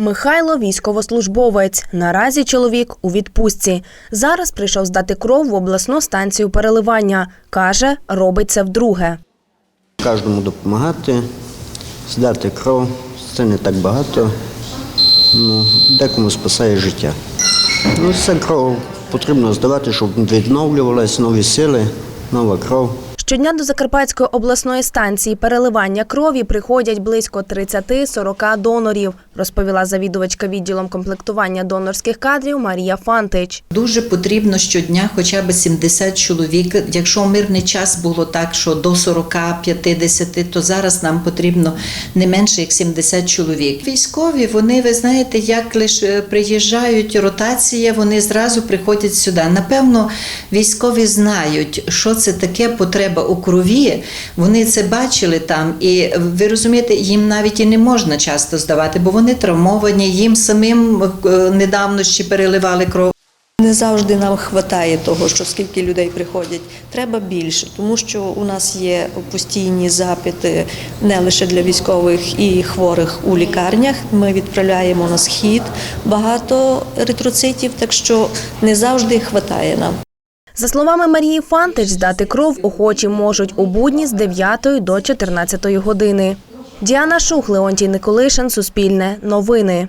Михайло військовослужбовець. Наразі чоловік у відпустці. Зараз прийшов здати кров в обласну станцію переливання. Каже, робить це вдруге. Кожному допомагати, здати кров. Це не так багато. Ну, декому спасає життя. Ну, це кров потрібно здавати, щоб відновлювалися нові сили, нова кров. Щодня до Закарпатської обласної станції переливання крові приходять близько 30-40 донорів, розповіла завідувачка відділом комплектування донорських кадрів Марія Фантич. Дуже потрібно щодня хоча б 70 чоловік. Якщо мирний час було так, що до 40-50, то зараз нам потрібно не менше як 70 чоловік. Військові, вони, ви знаєте, як лише приїжджають ротація, вони зразу приходять сюди. Напевно, військові знають, що це таке потреба у крові. Вони це бачили там, і ви розумієте, їм навіть і не можна часто здавати, бо вони травмовані, їм самим е, недавно ще переливали кров. Не завжди нам вистачає того, що скільки людей приходять. Треба більше, тому що у нас є постійні запити не лише для військових і хворих у лікарнях. Ми відправляємо на схід багато еритроцитів, так що не завжди вистачає нам. За словами Марії Фантич, здати кров охочі можуть у будні з 9 до 14 години. Діана Шух, Леонтій Николишин, Суспільне, Новини.